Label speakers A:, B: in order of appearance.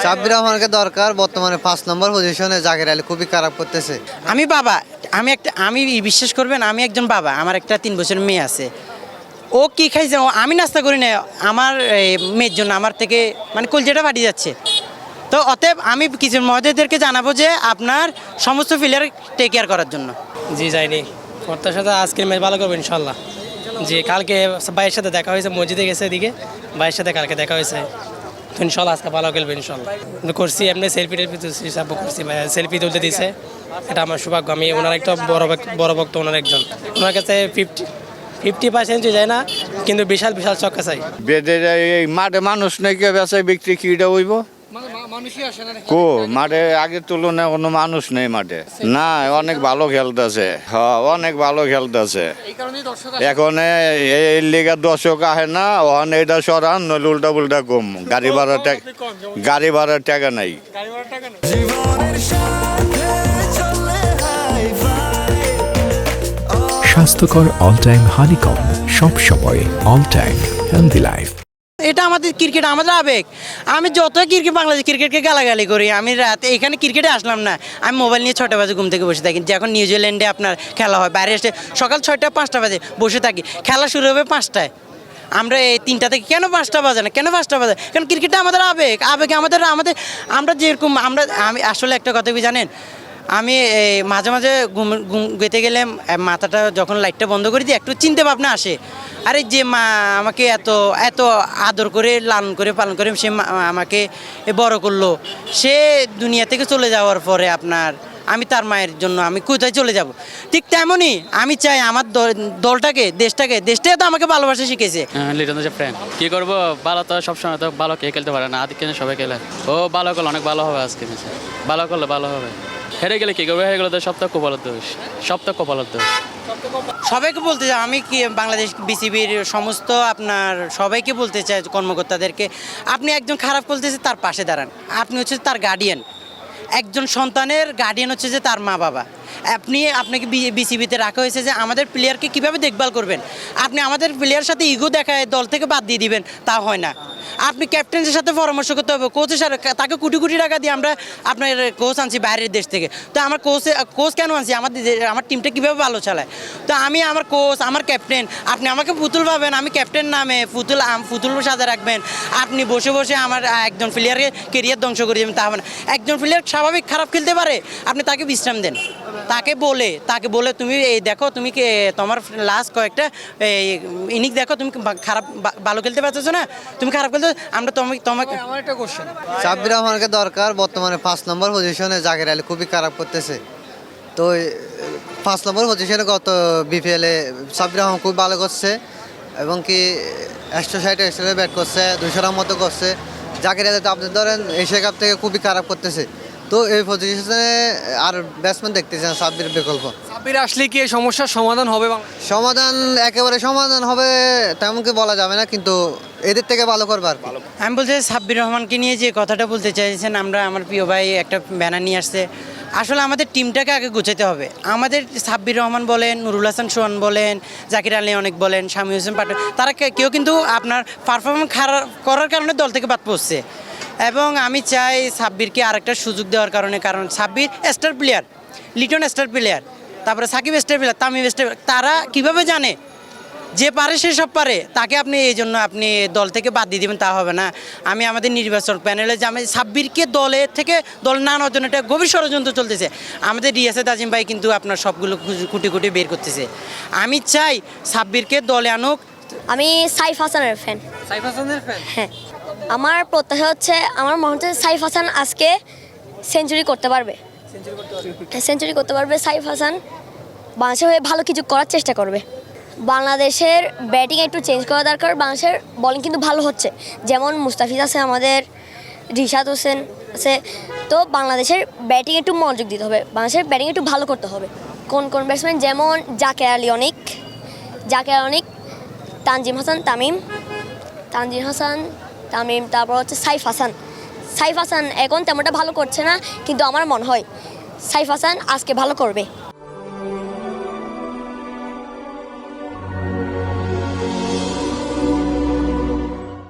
A: সাব্বির রহমানকে দরকার বর্তমানে পাঁচ নম্বর পজিশনে জাকির আলী খুবই খারাপ করতেছে।
B: আমি বাবা আমি একটা আমি বিশ্বাস করবেন আমি একজন বাবা আমার একটা তিন বছরের মেয়ে আছে। ও কি খাইছে? ও আমি নাস্তা করি না আমার এই, মেয়ের জন্য আমার থেকে মানে কলজেটা ফাটিয়ে যাচ্ছে। তো অতএব আমি কিছু মহোদয়দেরকে জানাব যে আপনার সমস্ত প্লেয়ার টেক কেয়ার করার জন্য।
C: জি যাইনি। কর্তার সাথে আজকের ম্যাচ ভালো করব ইনশাল্লাহ জি কালকে ভাইয়ের সাথে দেখা হয়েছে মসজিদে গেছে এদিকে। ভাইয়ের সাথে কালকে দেখা হয়েছে। ইনশাল্লাহ আজকে ভালো খেলবে ইনশাল্লাহ করছি এমনি সেলফি টেলফি তুলছি সব করছি সেলফি তুলতে দিছে। এটা আমার সৌভাগ্য। আমি ওনার একটা বড় বড় ভক্ত ওনার একজন। ওনার কাছে ফিফটি ফিফটি পার্সেন্ট যায় না, কিন্তু বিশাল বিশাল চক্কা চাই।
D: বেদের এই মাঠে মানুষ নাকি কে বেচা বিক্রি কীটা হইব? কো মাঠে আগের তুলনায় কোনো মানুষ নেই মাঠে। না অনেক ভালো খেলতেছে। হ্যাঁ অনেক ভালো খেলতেছে। এখন এই লিগা দর্শক আহে না ওখানে এটা সরান নইলে উল্টা পুল্টা কম গাড়ি ভাড়া টাকা গাড়ি ভাড়ার টাকা নাই।
E: স্বাস্থ্যকর অল টাইম হানিকম সব সময় অল টাইম হেলদি লাইফ
B: এটা আমাদের ক্রিকেট, আমাদের আবেগ। আমি যত ক্রিকেট, বাংলাদেশ ক্রিকেটকে গালাগালি করি, আমি রাতে, এখানে ক্রিকেটে আসলাম না। আমি মোবাইল নিয়ে ছটা বাজে ঘুম থেকে বসে থাকি। যখন নিউজিল্যান্ডে আপনার খেলা হয়, বাইরে এসে সকাল ছয়টা, পাঁচটা বাজে বসে থাকি। খেলা শুরু হবে পাঁচটায়। আমরা এই তিনটা থেকে কেন পাঁচটা বাজে না? কেন পাঁচটা বাজে? কারণ ক্রিকেটটা আমাদের আবেগ। আবেগ আমাদের আমাদের, আমরা যেরকম, আমরা, আমি আসলে একটা কথা কি জানেন? আমি এই মাঝে মাঝে ঘুম গেতে গেলে মাথাটা যখন লাইটটা বন্ধ করে দিই, একটু চিন্তা ভাবনা আসে। আরে যে মা আমাকে এত এত আদর করে, লালন করে, পালন করে, সে আমাকে বড় করল। সে দুনিয়া থেকে চলে যাওয়ার পরে আপনার, আমি তার মায়ের জন্য আমি কোথায় চলে যাব? ঠিক তেমনই আমি চাই আমার দল- দলটাকে, দেশটাকে দেশটাকে তো আমাকে ভালোবাসা, শিখেছে।
F: লিটন ফ্রেন্ড কি করব? ভালো তো সবসময় তো ভালো কে খেলতে পারে না, আদিক সবাই খেলে। ও ভালো করলে, অনেক ভালো হবে আজকে ভালো করলে, ভালো হবে। হেরে গেলে কি করবে? হেরে গেলে তো সপ্তাহ কপালের দোষ। সপ্তাহ কপালের দোষ।
B: সবাইকে বলতে চাই, আমি কি বাংলাদেশ বিসিবির সমস্ত আপনার সবাইকে বলতে চাই কর্মকর্তাদেরকে, আপনি একজন খারাপ বলতেছে তার পাশে দাঁড়ান। আপনি হচ্ছে তার গার্ডিয়ান একজন সন্তানের গার্ডিয়ান হচ্ছে যে তার মা বাবা আপনি, আপনাকে বিসিবিতে রাখা হয়েছে যে আমাদের প্লেয়ারকে কীভাবে দেখভাল করবেন? আপনি আমাদের প্লেয়ার সাথে ইগো দেখায় দল থেকে বাদ দিয়ে দিবেন, তা হয় না। আপনি ক্যাপ্টেনের সাথে পরামর্শ করতে হবে। কোচের সাথে, তাকে কোটি কোটি টাকা দিয়ে আমরা আপনার কোচ আনছি বাইরের দেশ থেকে। তো আমার কোচে কোচ কেন আনছি? আমাদের আমার টিমটা কীভাবে ভালো চালায়? তো আমি আমার কোচ আমার ক্যাপ্টেন আপনি আমাকে পুতুল পাবেন আমি ক্যাপ্টেন নামে পুতুল পুতুল সাজা রাখবেন। আপনি বসে বসে আমার একজন প্লেয়ারকে কেরিয়ার ধ্বংস করে দেবেন, তা হবে না। একজন প্লেয়ার স্বাভাবিক খারাপ খেলতে পারে, আপনি তাকে বিশ্রাম দেন। তাকে বলে তাকে বলে তুমি এই দেখো তুমি কে তোমার লাস্ট কয়েকটা এই ইনিংস দেখো তুমি খারাপ ভালো খেলতে পারতেছো না? তুমি খারাপ খেলতে আমরা তোমাকে তোমাকে আমার একটা কোশ্চেন
A: সাব্বির রহমানকে দরকার বর্তমানে পাঁচ নম্বর পজিশনে জাকির আলী খুবই খারাপ করতেছে। তো পাঁচ নম্বর পজিশনে গত বিপিএলে সাব্বির রহমান খুব ভালো করছে এবং কি একশো ষাট একশো ব্যাট করছে দুশো রান মতো করছে। জাকির আলী তো আপনি ধরেন এশিয়া কাপ থেকে খুবই খারাপ করতেছে। তো এই পজিশনে আর ব্যাটসম্যান দেখতেছেন সাব্বির বিকল্প।
G: সাব্বির আসলে কি এই সমস্যার সমাধান হবে
A: সমাধান একেবারে সমাধান হবে তেমন কি বলা যাবে না কিন্তু এদের থেকে ভালো করবে আর।
B: আমি বলতে চাই সাব্বির রহমানকে নিয়ে যে কথাটা বলতে চাইছেন আমরা আমার প্রিয় ভাই একটা ব্যানার নিয়ে আসছে। আসলে আমাদের টিমটাকে আগে গুছাতে হবে। আমাদের সাব্বির রহমান বলেন নুরুল হাসান সোহান বলেন জাকির আলী অনেক বলেন স্বামী হোসেন পাটন তারা কে- কেউ কিন্তু আপনার পারফরমেন্স খারাপ করার কারণে দল থেকে বাদ পড়ছে। এবং আমি চাই সাব্বিরকে আরেকটা সুযোগ দেওয়ার কারণে কারণ Sabbir star player Liton star player তারপরে Shakib star player Tamim star তারা কীভাবে জানে? যে পারে সে সব পারে তাকে আপনি এই জন্য আপনি দল থেকে বাদ দিয়ে দেবেন তা হবে না। আমি আমাদের নির্বাচন প্যানেলে যে আমি সাব্বিরকে দলের থেকে দল না নেওয়ার জন্য এটা গভীর ষড়যন্ত্র চলতেছে। আমাদের রিয়াসেদ আজিম ভাই কিন্তু আপনার সবগুলো কুটি কুটি বের করতেছে। আমি চাই সাব্বিরকে দলে আনুক।
H: আমি সাইফ হাসানের ফ্যান
G: সাইফ হাসানের ফ্যান
H: হ্যাঁ। আমার প্রত্যাশা হচ্ছে আমার মনে হচ্ছে সাইফ হাসান আজকে সেঞ্চুরি করতে পারবে। সেঞ্চুরি করতে পারবে, সাইফ হাসান বাংলাদেশের হয়ে ভালো কিছু করার চেষ্টা করবে। বাংলাদেশের ব্যাটিং একটু চেঞ্জ করা দরকার, বাংলাদেশের বোলিং কিন্তু ভালো হচ্ছে। যেমন মুস্তাফিজ আছে আমাদের, রিশাদ হোসেন আছে। তো বাংলাদেশের ব্যাটিং একটু মনোযোগ দিতে হবে, বাংলাদেশের ব্যাটিং একটু ভালো করতে হবে। কোন কোন ব্যাটসম্যান যেমন জাকের আলী অনেক। জাকের অনেক, তানজিম হাসান, তামিম। তানজিম হাসান তামিম তারপর হচ্ছে সাইফ হাসান। সাইফ হাসান এখন তেমনটা ভালো করছে না, কিন্তু আমার মনে হয় সাইফ হাসান আজকে ভালো করবে।